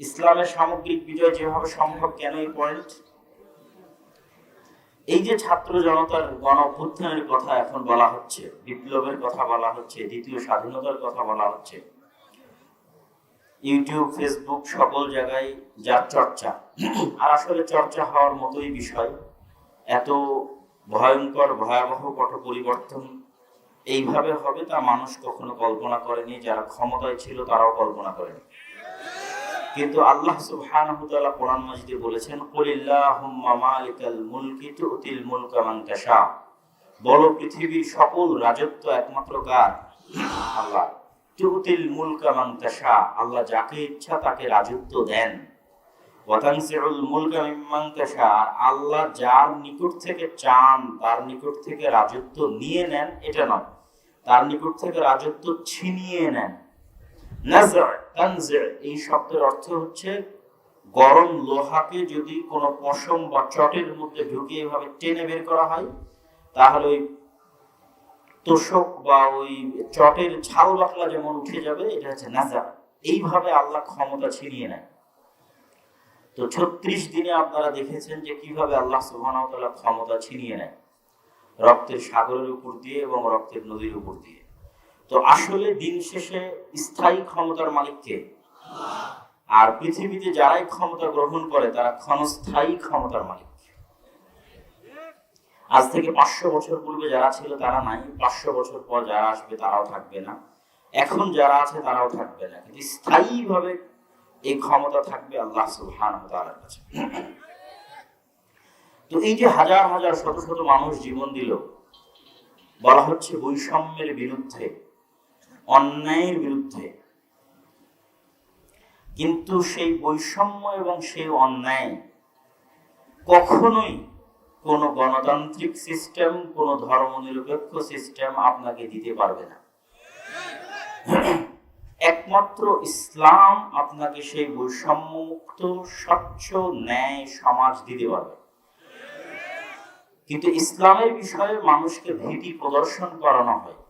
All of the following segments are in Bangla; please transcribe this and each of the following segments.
ইসলামের সামগ্রিক বিজয় যেভাবে সম্ভব কেন এই পয়েন্ট এই যে ছাত্র জনতার গণ অভ্যুত্থানের কথা এখন বলা হচ্ছে, বিপ্লবের কথা বলা হচ্ছে, দ্বিতীয় স্বাধীনতার কথা বলা হচ্ছে, ইউটিউব, ফেসবুক, সকল জায়গায় যার চর্চা। আর আসলে চর্চা হওয়ার মতোই বিষয়। এত ভয়ঙ্কর, ভয়াবহ পট পরিবর্তন এইভাবে হবে তা মানুষ কখনো কল্পনা করেনি। যারা ক্ষমতায় ছিল তারাও কল্পনা করেনি। কিন্তু আল্লাহ সুবহানাহু তাআলা কোরআন মাজিদে বলেছেন, কুলিল্লাহুম্মা মালিকাল মুলকি তুতিল মুলকা মান তাশা। বলো পৃথিবীর সকল রাজত্ব একমাত্র কার? আল্লাহ। তুতিল মুলকা মান তাশা। আল্লাহ যাকে ইচ্ছা তাকে রাজত্ব দেন। ওয়াতানসিউল মুলকা মিম্মান তাশা। আল্লাহ যার নিকট থেকে চান, তার নিকট থেকে রাজত্ব নিয়ে নেন, এটা নয়। তার নিকট থেকে রাজত্ব ছিনিয়ে নেন। এই শব্দের অর্থ হচ্ছে গরম লোহাকে যদি কোনো পশম বা চটের মধ্যে ঢুকিয়ে এভাবে টেনে বের করা হয়, তাহলে ওই তোষক বা ওই চটের ছাল বাকলা যেমন উঠে যাবে, এটা হচ্ছে নাজার। এইভাবে আল্লাহ ক্ষমতা ছিনিয়ে নেয় তো ছত্রিশ দিনে আপনারা দেখেছেন যে কীভাবে আল্লাহ সুবহানাহু ক্ষমতা ছিনিয়ে নেয় রক্তের সাগরের উপর দিয়ে এবং রক্তের নদীর উপর দিয়ে। তো আসলে দিন শেষে স্থায়ী ক্ষমতার মালিককে আর পৃথিবীতে যারাই ক্ষমতা গ্রহণ করে, তারা ক্ষণস্থায়ী ক্ষমতার মালিক। আজ থেকে পাঁচশো বছর পূর্বে যারা ছিল, তারা নাই। পাঁচশো বছর পর যারা আসবে, তারাও থাকবে না। এখন যারা আছে, তারাও থাকবে না। কিন্তু স্থায়ীভাবে এই ক্ষমতা থাকবে আল্লাহ তাআলার কাছে। তো এই যে হাজার হাজার শত শত মানুষ জীবন দিল, বলা হচ্ছে বৈষম্যের বিরুদ্ধে। অন্যায়ের বিরুদ্ধে। কিন্তু সেই বৈষম্য এবং সেই অন্যায় কখনোই কোন গণতান্ত্রিক সিস্টেম কোন ধর্মনিরপেক্ষ সিস্টেম আপনাকে দিতে পারবে না। একমাত্র ইসলাম আপনাকে সেই বৈষম্য মুক্ত স্বচ্ছ, ন্যায় সমাজ দিতে পারবে। কিন্তু ইসলামের বিষয়ে মানুষকে ভীতি প্রদর্শন করানো হয়।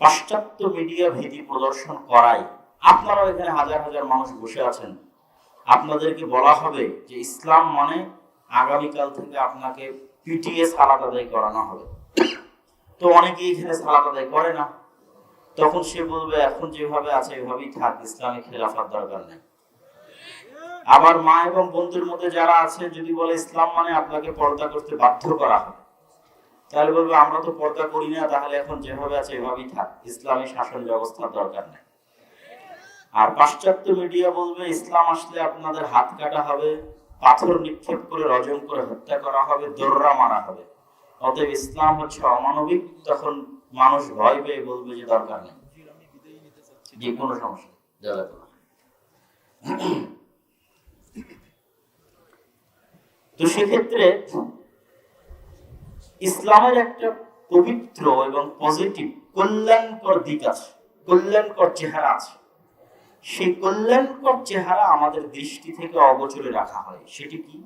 পাশ্চাত্য মিডিয়া ভীতি প্রদর্শন করায়। আপনারাও এখানে হাজার হাজার মানুষ বসে আছেন। আপনাদেরকে বলা হবে যে ইসলাম মানে আগামীকাল থেকে আপনাকে পিটিএ সালাত আদায় করানো হবে। তো অনেকে এখানে সালাত আদায় করে না। তখন সে বলবে, এখন যেভাবে আছে, এভাবেই থাক, ইসলামী খেলাফার দরকার নেই। আবার মা এবং বন্ধুর মধ্যে যারা আছে, যদি বলে ইসলাম মানে আপনাকে পর্দা করতে বাধ্য করা হবে তাহলে বলবে, আমরা তো পর্দা করি না, তাহলে এখন যেভাবে আছে এভাবেই থাক। ইসলামী শাসন ব্যবস্থার দরকার নেই। আর পাশ্চাত্য মিডিয়া বলবে, ইসলাম আসলে আপনাদের হাত কাটা হবে, পাথর নিক্ষেপ করে রজম করে হত্যা করা হবে, দোররা মারা হবে। অতএব ইসলাম হচ্ছে অমানবিক, তখন মানুষ ভয় পেয়ে বলবে যে দরকার নেই। যে কোনো সমস্যা তো সেক্ষেত্রে ইসলামের একটা পবিত্র এবং পজিটিভ কল্যাণকর দিক আছে, কল্যাণকর চেহারা আছে। সেই কল্যাণকর চেহারা আমাদের দৃষ্টি থেকে অগোচরে রাখা হয়। সেটি কি?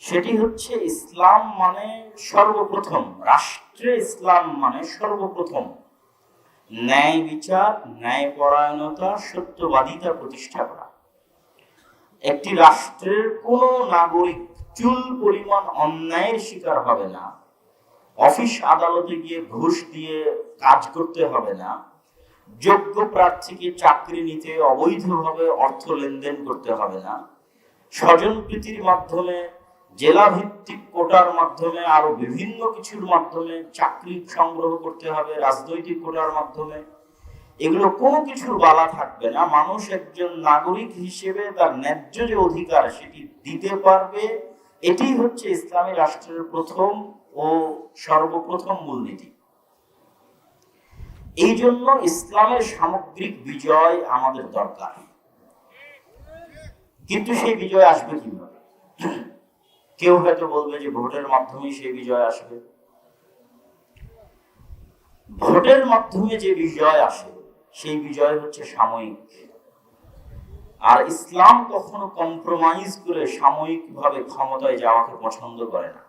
সেটি হচ্ছে ইসলাম মানে সর্বপ্রথম, রাষ্ট্রে ইসলাম মানে সর্বপ্রথম। ন্যায় বিচার ন্যায় পরায়ণতা সত্যবাদিতা প্রতিষ্ঠা করা। একটি রাষ্ট্রের কোন নাগরিক চুল পরিমাণ অন্যায়ের শিকার হবে না। অফিস আদালতে গিয়ে ঘুষ দিয়ে কাজ করতে হবে না। যোগ্য প্রার্থীকে চাকরি নিতে অবৈধভাবে অর্থ লেনদেন করতে হবে না। স্বজন প্রীতির মাধ্যমে জেলা ভিত্তিক কোটার মাধ্যমে আরও বিভিন্ন কিছুর মাধ্যমে চাকরি সংগ্রহ করতে হবে, রাজনৈতিক কোটার মাধ্যমে। এগুলো কোনো কিছুর বালা থাকবে না। মানুষ একজন নাগরিক হিসেবে তার ন্যায্য যে অধিকার সেটি দিতে পারবে এটি হচ্ছে ইসলামী রাষ্ট্রের প্রথম ও সর্বপ্রথম মূলনীতি। এই জন্য ইসলামের সামগ্রিক বিজয় আমাদের দরকার। কিন্তু সেই বিজয় আসবে কীভাবে? কেউ হয়তো বলবে যে ভোটের মাধ্যমেই সেই বিজয় আসবে। ভোটের মাধ্যমে যে বিজয় আসে, সেই বিজয় হচ্ছে সাময়িক আর ইসলাম কখনো কম্প্রোমাইজ করে সাময়িকভাবে ক্ষমতায় যাওয়াকে পছন্দ করে না।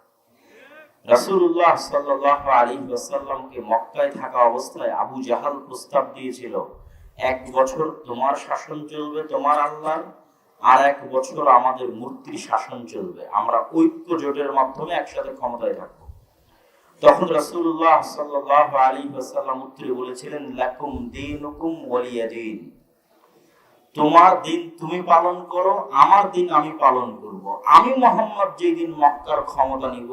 সাল্লাল্লাহু আলাইহি ওয়াসাল্লামকে মক্কায় থাকা অবস্থায় আবু জাহাল প্রস্তাব দিয়েছিল, এক বছর তোমার শাসন চলবে তোমার আর এক বছর আমাদের মূর্তির শাসন চলবে। আমরা ঐক্য জোটের মাধ্যমে একসাথে ক্ষমতায় থাকব। তখন রাসূলুল্লাহ সাল্লাল্লাহু আলাইহি ওয়াসাল্লাম উত্তরে বলেছিলেন, লাকুম দীনুকুম ওয়ালিয়া তোমার দিন তুমি পালন করো, আমার দিন আমি পালন করব। আমি মোহাম্মদ যেই দিন মক্কার ক্ষমতা নিব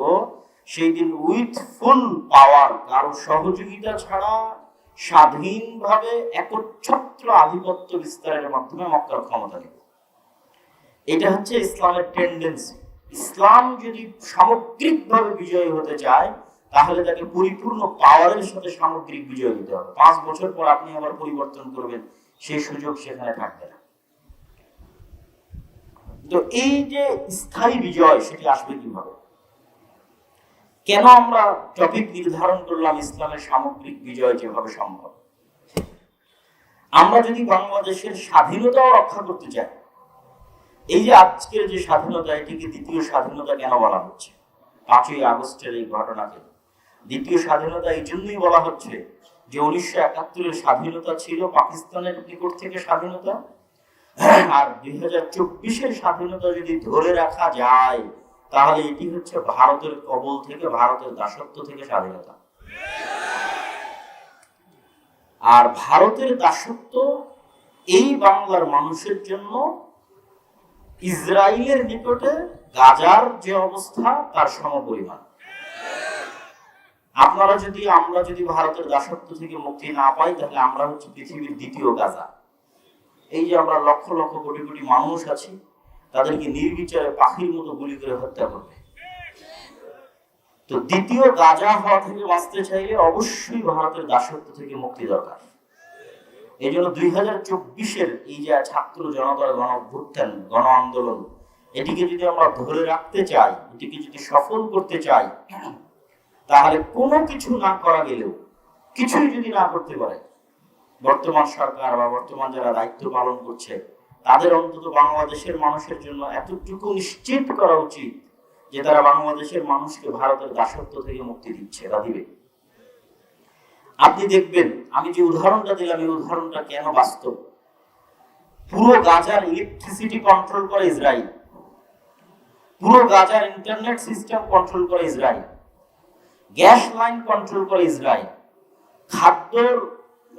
সেই দিন উইথ ফুল পাওয়ার কারও সহযোগিতা ছাড়া স্বাধীনভাবে একচ্ছত্র আধিপত্য বিস্তারের মাধ্যমে মক্কার ক্ষমতা নিব। এটা হচ্ছে ইসলামের টেন্ডেন্সি ইসলাম যদি সামগ্রিকভাবে বিজয়ী হতে চায়, তাহলে তাকে পরিপূর্ণ পাওয়ারের সাথে সামগ্রিক বিজয় দিতে হবে। পাঁচ বছর পর আপনি আবার পরিবর্তন করবেন। সেই সুযোগ সেখানে থাকবে না। তো এই যে স্থায়ী বিজয়, সেটি আসবে কীভাবে? কেন আমরা টপিক নির্ধারণ করলাম ইসলামের সামগ্রিক বিজয় যেভাবে সম্ভব? আমরা যদি বাংলাদেশের স্বাধীনতাও রক্ষা করতে চাই, এই যে আজকের যে স্বাধীনতা, এটিকে দ্বিতীয় স্বাধীনতা কেন বলা হচ্ছে? পাঁচই আগস্টের এই ঘটনাকে দ্বিতীয় স্বাধীনতা এই জন্যই বলা হচ্ছে যে উনিশশো একাত্তরের স্বাধীনতা ছিল, পাকিস্তানের নিকট থেকে স্বাধীনতা। আর দুই হাজার চব্বিশের স্বাধীনতা যদি ধরে রাখা যায়, তাহলে এটি হচ্ছে ভারতের কবল থেকে, ভারতের দাসত্ব থেকে স্বাধীনতা। আর ভারতের দাসত্ব এই বাংলার মানুষের জন্য ইসরায়েলের নিকটে গাজার যে অবস্থা, তার সমপরিমাণ। আপনারা যদি, আমরা যদি ভারতের দাসত্ব থেকে মুক্তি না পাই, তাহলে আমরা হচ্ছে পৃথিবীর দ্বিতীয় গাজা। এই যে আমরা লক্ষ লক্ষ কোটি কোটি মানুষ আছি, তাদেরকে নির্বিচারে পাখির মতো গুলি করে হত্যা করবে। তো দ্বিতীয় গাজা হওয়া থেকে বাঁচতে চাইলে অবশ্যই ভারতের দাসত্ব থেকে মুক্তি দরকার। এই জন্য দুই হাজার চব্বিশের এই যে ছাত্র জনতার গণ অভ্যুত্থান, গণ আন্দোলন, এটিকে যদি আমরা ধরে রাখতে চাই, এটিকে যদি সফল করতে চাই তাহলে কোনো কিছু না করা গেলেও কিছুই যদি না করতে পারে, বর্তমান সরকার বা বর্তমান যারা দায়িত্ব পালন করছে, তাদের অন্তত বাংলাদেশের মানুষের জন্য এতটুকু নিশ্চিত করা উচিত যে তারা বাংলাদেশের মানুষকে ভারতের দাসত্ব থেকে মুক্তি দিচ্ছে তা দিবে। আপনি দেখবেন, আমি যে উদাহরণটা দিলাম, এই উদাহরণটা কেন বাস্তব? পুরো গাজার ইলেকট্রিসিটি কন্ট্রোল করে ইসরায়েল। পুরো গাজার ইন্টারনেট সিস্টেম কন্ট্রোল করে ইসরায়েল। গ্যাস লাইন কন্ট্রোল করে ইসরায়েল। খাদ্য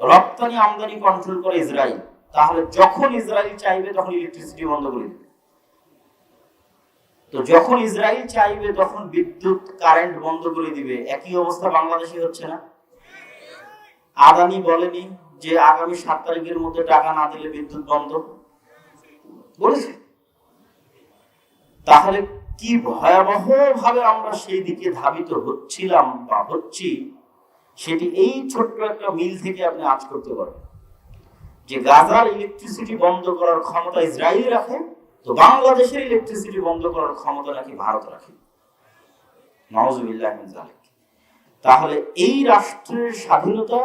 রপ্তানি আমদানি কন্ট্রোল করে ইসরায়েল। তাহলে যখন ইসরায়েল চাইবে, তখন ইলেকট্রিসিটি বন্ধ করে দিবে। তো যখন ইসরায়েল চাইবে, তখন বিদ্যুৎ কারেন্ট বন্ধ করে দিবে। একই অবস্থা বাংলাদেশে হচ্ছে না। আদানি বলেনি যে আগামী সাত তারিখের মধ্যে টাকা না দিলে বিদ্যুৎ বন্ধ। বলেছে। তাহলে কি ভয়াবহ ভাবে আমরা সেই দিকে ধাবিত হচ্ছিলাম বা হচ্ছি, সেটি এই ছোট্ট একটা মিল থেকে আপনি আজ করতে পারেন। যে গাজার ইলেকট্রিসিটি বন্ধ করার ক্ষমতা ইসরায়েল রাখে, তো বাংলাদেশের ইলেকট্রিসিটি বন্ধ করার ক্ষমতা নাকি ভারত রাখে। তাহলে এই রাষ্ট্রের স্বাধীনতা,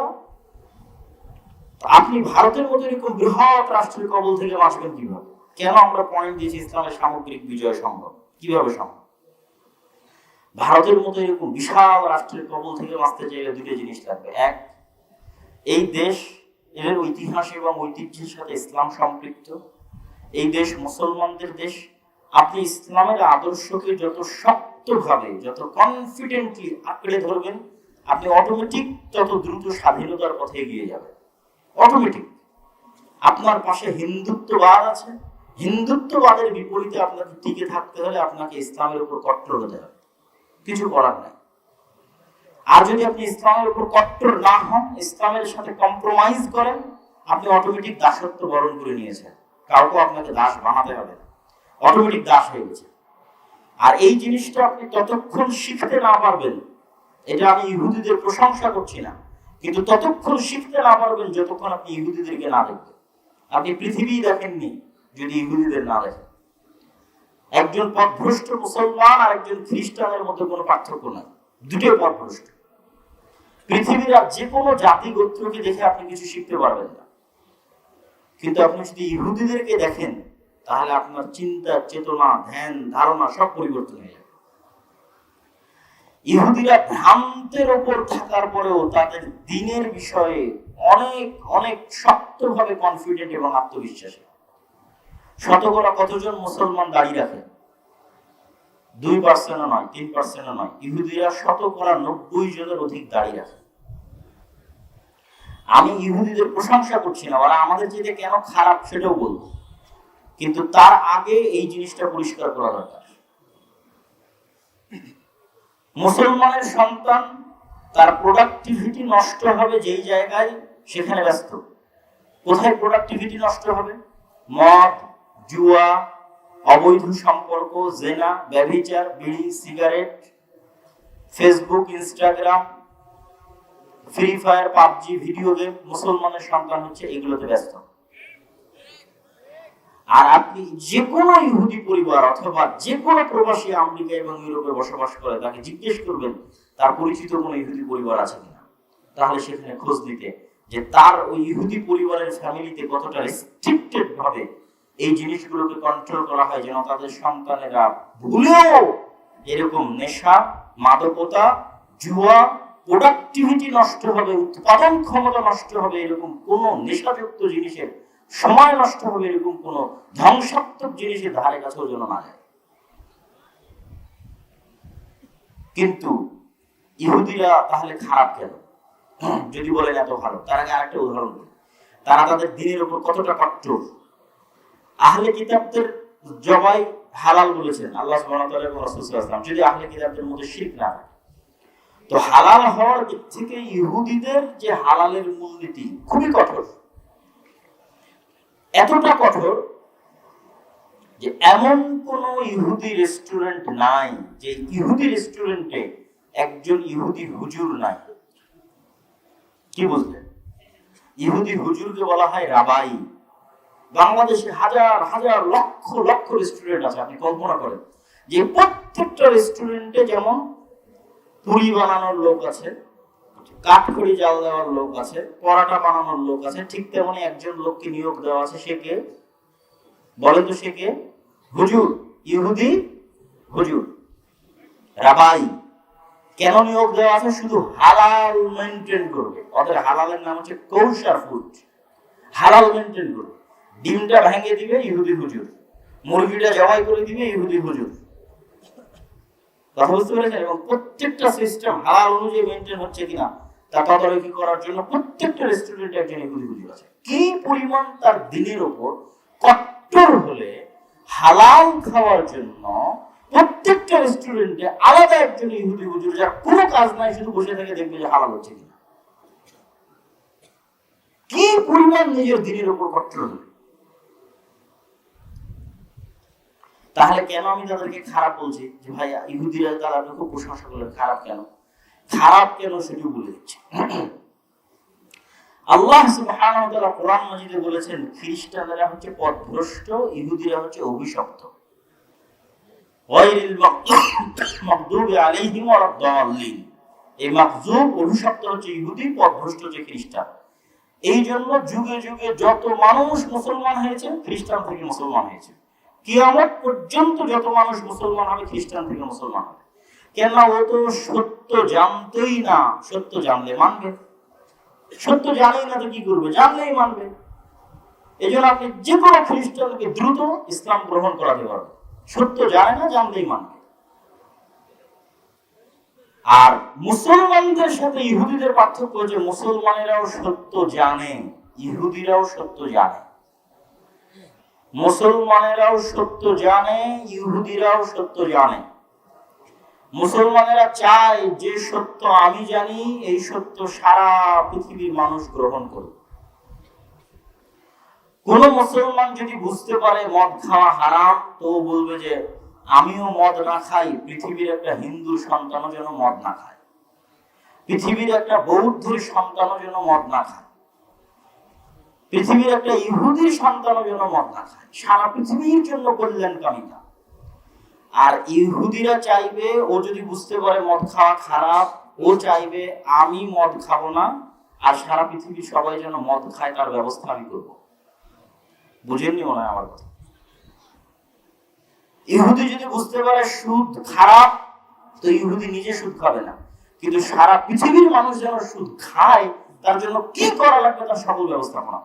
আপনি ভারতের মতো এরকম বৃহৎ রাষ্ট্রের কবল থেকে বাঁচবেন কীভাবে? কেন আমরা পয়েন্ট দিয়েছি ইসলামের সামগ্রিক বিজয় সম্ভব? কীভাবে সম্ভব? ভারতের মতো এরকম বিশাল রাষ্ট্রের কবল থেকে বাঁচতে চাইলে দুটো জিনিস লাগবে। এক, এই দেশ এর ঐতিহাস এবং ঐতিহ্যের সাথে ইসলাম সম্পৃক্ত। এই দেশ মুসলমানদের দেশ। আপনি ইসলামের আদর্শকে যত শক্তভাবে, যত কনফিডেন্টলি আঁকড়ে ধরবেন, আপনি অটোমেটিক তত দ্রুত স্বাধীনতার পথে এগিয়ে যাবেন। অটোমেটিক আপনার পাশে হিন্দুত্ববাদ আছে হিন্দুত্ববাদের বিপরীতে আপনাকে টিকে থাকতে হলে আপনাকে ইসলামের উপর কট্টর হতে হবে। কিছু করার নাই। আর যদি আপনি ইসলামের উপর কট্টর না হন, ইসলামের সাথে কম্প্রোমাইজ করেন, আপনি অটোমেটিক দাসত্ব বরণ করে নিয়েছেন। কাউকে আপনাকে দাস বানাতে হবে অটোমেটিক দাস হয়ে গেছে আর এই জিনিসটা আপনি ততক্ষণ শিখতে না পারবেন, এটা আমি ইহুদিদের প্রশংসা করছি না, কিন্তু ততক্ষণ শিখতে না পারবেন যতক্ষণ আপনি ইহুদিদেরকে না দেখবেন। আপনি পৃথিবী দেখেননি যদি ইহুদিদের না দেখেন। একজন পথভ্রষ্ট মুসলমান আর একজন খ্রিস্টানের মধ্যে কোনো পার্থক্য নাই। দুটোই পথভ্রষ্ট পৃথিবীর আর যে কোনো জাতি গোত্রকে দেখে আপনি কিছু শিখতে পারবেন না। কিন্তু আপনি যদি ইহুদিদেরকে দেখেন, তাহলে আপনার চিন্তা, চেতনা, ধ্যান, ধারণা সব পরিবর্তন হয়ে যাবে। ইহুদিরা ভ্রান্তের ওপর থাকার পরেও তাদের দিনের বিষয়ে অনেক অনেক শক্তভাবে কনফিডেন্ট এবং আত্মবিশ্বাসী। শতকরা কতজন মুসলমান দাঁড়িয়ে রাখে দুই পার্সেন্টও নয়, তিন পার্সেন্টও নয়। ইহুদিরা শতকরা নব্বই জনের অধিক দাঁড়িয়ে রাখে আমি ইহুদিদের প্রশংসা করছি না, ওরা আমাদের যেতে কেন খারাপ সেটাও বলব। কিন্তু তার আগে এই জিনিসটা পরিষ্কার করা দরকার। মুসলমানের সন্তান তার প্রোডাক্টিভিটি নষ্ট হবে যেই জায়গায় সেখানে ব্যস্ত। কোথায় প্রোডাক্টিভিটি নষ্ট হবে? মদ জুয়া, অবৈধ সম্পর্ক, জেনা, ব্যভিচার, bidi, cigarette, Facebook, Instagram, Free Fire, PUBG, video game, মুসলমানের সন্তান হচ্ছে এগুলোতে ব্যস্ত। আর আপনি যে কোনো ইহুদি পরিবার অথবা যে কোনো প্রবাসী আমেরিকা এবং ইউরোপে বসবাস করে, তাকে জিজ্ঞেস করবেন, তার পরিচিত কোনো ইহুদি পরিবার আছে কিনা? তাহলে সেখানে খোঁজ দিতে যে তার ওই ইহুদি পরিবারের ফ্যামিলিতে কতটা রেস্ট্রিক্টেড ভাবে এই জিনিসগুলোকে কন্ট্রোল করা হয় যেন তাদের সন্তানেরা ভুলেও এরকম নেশা, মাদকতা, জুয়া প্রোডাক্টিভিটি নষ্ট হবে, উৎপাদন ক্ষমতা নষ্ট হবে, এরকম কোনো নেশাযুক্ত জিনিসের সময় নষ্ট হবে, এরকম কোন ধ্বংসাত্মক জিনিসের ধারে কাছেও যেন না যায়। কিন্তু ইহুদিরা তাহলে খারাপ কেন? যদি বলেন এত ভালো, তার আগে আরেকটা উদাহরণ তারা তাদের দিনের উপর কতটা কট্টর আহলে কিতাবদের জবাই হালাল বলেছেন, আল্লাহ সুবহানাহু যদি আহলে কিতাবদের মধ্যে শিরক না থাকে, তো হালাল হওয়ার দিক থেকে ইহুদিদের যে হালালের মূলনীতি খুবই কঠোর। এতটা কঠোর যে এমন কোন ইহুদি রেস্টুরেন্ট নাই, যে ইহুদি রেস্টুরেন্টে একজন ইহুদি হুজুর নাই। কি বুঝলেন? ইহুদি হুজুরকে বলা হয় রাবাই। বাংলাদেশে হাজার হাজার লক্ষ লক্ষ রেস্টুরেন্ট আছে, আপনি কল্পনা করেন। যে প্রত্যেকটা রেস্টুরেন্টে যেমন পুরি বানানোর লোক আছে, কাঠখড়ি জাল দেওয়ার লোক আছে, পরাটা বানানোর লোক আছে, ঠিক তেমনি একজন লোককে নিয়োগ দেওয়া আছে, সে কে? বলেন তো সে কে? হুজুর, ইহুদি হুজুর। রাবাই, কেন নিয়োগ দেওয়া আছে? শুধু হালাল মেনটেন করবে। ওদের হালালের নাম হচ্ছে কৌশা ফুড হালাল মেনটেন করবে। ডিমটা ভেঙে দিবে, ইহুদি হুজুর। মুরগিটা জবাই করে দিবে, ইহুদি হুজুর। কথা বুঝতে পেরেছেন? এবং প্রত্যেকটা সিস্টেম হালাল অনুযায়ী মেনটেন হচ্ছে কিনা, তা তদারকি করার জন্য প্রত্যেকটা রেস্টুরেন্টে একজন ইহুদি হুজুর আছে। কি পরিমাণ তার দিনের ওপর কট্টর হলে হালাল খাওয়ার জন্য প্রত্যেকটা রেস্টুরেন্টে আলাদা একজন ইহুদি হুজুর যার কোনো কাজ নাই, শুধু বসে থেকে দেখবে যে হালাল হচ্ছে কিনা। কি পরিমাণ নিজের দিনের ওপর কট্টর হলে? তাহলে কেন আমি তাদেরকে খারাপ বলছি? যে ভাই, ইহুদিরা তারা খুব প্রশংসা করলেন, খারাপ কেন? খারাপ কেন সেটিও বলে দিচ্ছে। আল্লাহ সুবহানাহু কোরআন মাজিদে বলেছেন, খ্রিস্টানরা হচ্ছে পথভ্রষ্ট, ইহুদিরা হচ্ছে অভিশপ্ত। আলাইহিম ওয়া এই অভিশপ্ত হচ্ছে ইহুদি, পথভ্রষ্ট হচ্ছে খ্রিস্টান। এই জন্য যুগে যুগে যত মানুষ মুসলমান হয়েছে খ্রিস্টান থেকে মুসলমান হয়েছে কিয়ামত পর্যন্ত যত মানুষ মুসলমান হবে, খ্রিস্টান থেকে মুসলমান হবে। কেন ও তো সত্য জানতেই না, সত্য জানলে মানবে। সত্য জানেই না তো কি করবে, জানলেই মানবে। এই জন্য আপনি যে কোনো খ্রিস্টানকে দ্রুত ইসলাম গ্রহণ করাতে পারবেন। সত্য জানে না, জানলেই মানবে। আর মুসলমানদের সাথে ইহুদিদের পার্থক্য যে মুসলমানেরাও সত্য জানে, ইহুদিরাও সত্য জানে। মুসলমানেরাও সত্য জানে, ইহুদিরাও সত্য জানে। মুসলমানেরা চায় যে সত্য আমি জানি, এই সত্য সারা পৃথিবীর মানুষ গ্রহণ করবে কোন মুসলমান যদি বুঝতে পারে মদ খাওয়া হারাম, তো বলবে যে, আমিও মদ না খাই, পৃথিবীর একটা হিন্দু সন্তানও যেন মদ না খায়। পৃথিবীর একটা বৌদ্ধের সন্তানও যেন মদ না খায়। পৃথিবীর একটা ইহুদির খায় সারা পৃথিবীর জন্য আর ইহুদিরা চাইবে, ও যদি বুঝতে পারে মদ খাওয়া খারাপ, ও চাইবে, আমি মদ খাব না, আর সারা পৃথিবীর সবাই যেন মদ খায়, তার ব্যবস্থা আমি করব। বুঝেননি মনে হয় আমার কথা? ইহুদি যদি বুঝতে পারে সুদ খারাপ, তো ইহুদি নিজে সুদ খাবে না। কিন্তু সারা পৃথিবীর মানুষ যেন সুদ খায়, তার জন্য কি করা লাগবে তার সকল ব্যবস্থাপনা।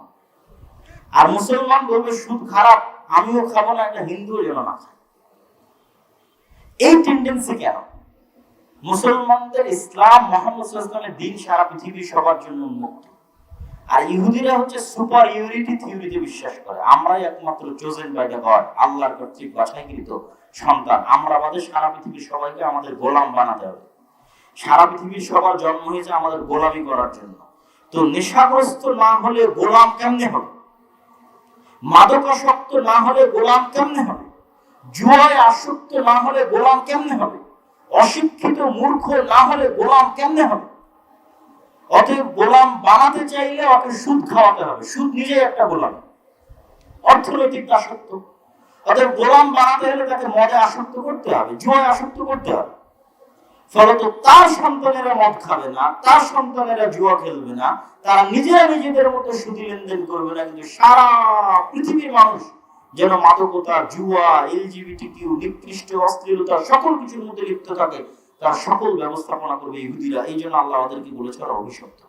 আর মুসলমান বলবে, সুদ খারাপ, আমিও খাব না, একটা হিন্দুও যেন না খায়। এই টেন্ডেন্সি কেন? মুসলমানদের ইসলাম মোহাম্মদ ইসলামের দিন সারা পৃথিবীর সবার জন্য উন্মুক্ত। আর ইহুদিরা হচ্ছে সুপার ইউনিটি থিওরিতে বিশ্বাস করে। আমরাই একমাত্র চোজেন বাই দ্য গড আল্লাহর কর্তৃক বাছাইকৃত সন্তান। আমরা আমাদের সারা পৃথিবীর সবাইকে আমাদের গোলাম বানাতে হবে। সারা পৃথিবীর সবার জন্ম হয়েছে আমাদের গোলামি করার জন্য। তো নেশাগ্রস্ত না হলে গোলাম কেমনে হবে? মাদকাসক্ত না হলে গোলাম কেমনে হবে? জুয়ায় আসক্ত না হলে গোলাম কেমনে হবে? অশিক্ষিত মূর্খ না হলে গোলাম কেমনে হবে? অতএব গোলাম বানাতে চাইলে ওকে সুদ খাওয়াতে হবে। সুদ নিজেই একটা গোলাম। অর্থনৈতিক দাসত্ব। অতএব গোলাম বানাতে হলে তাকে মজা আসক্ত করতে হবে, জুয়ায় আসক্ত করতে হবে। ফলত তার সন্তানেরা মদ খাবে না, তার সন্তানেরা জুয়া খেলবে না, তারা নিজেরা নিজেদের মতো সুদি লেনদেন করবে না, কিন্তু সারা পৃথিবীর মানুষ যেন মাদকতা, জুয়া এলজিবিটি কিউ নিকৃষ্ট অশ্লীলতা, সকল কিছুর মধ্যে লিপ্ত থাকে, তার সকল ব্যবস্থাপনা করবে ইহুদিরা। এই জন্য আল্লাহ ওদেরকে বলেছে আর অভিশপ্ত।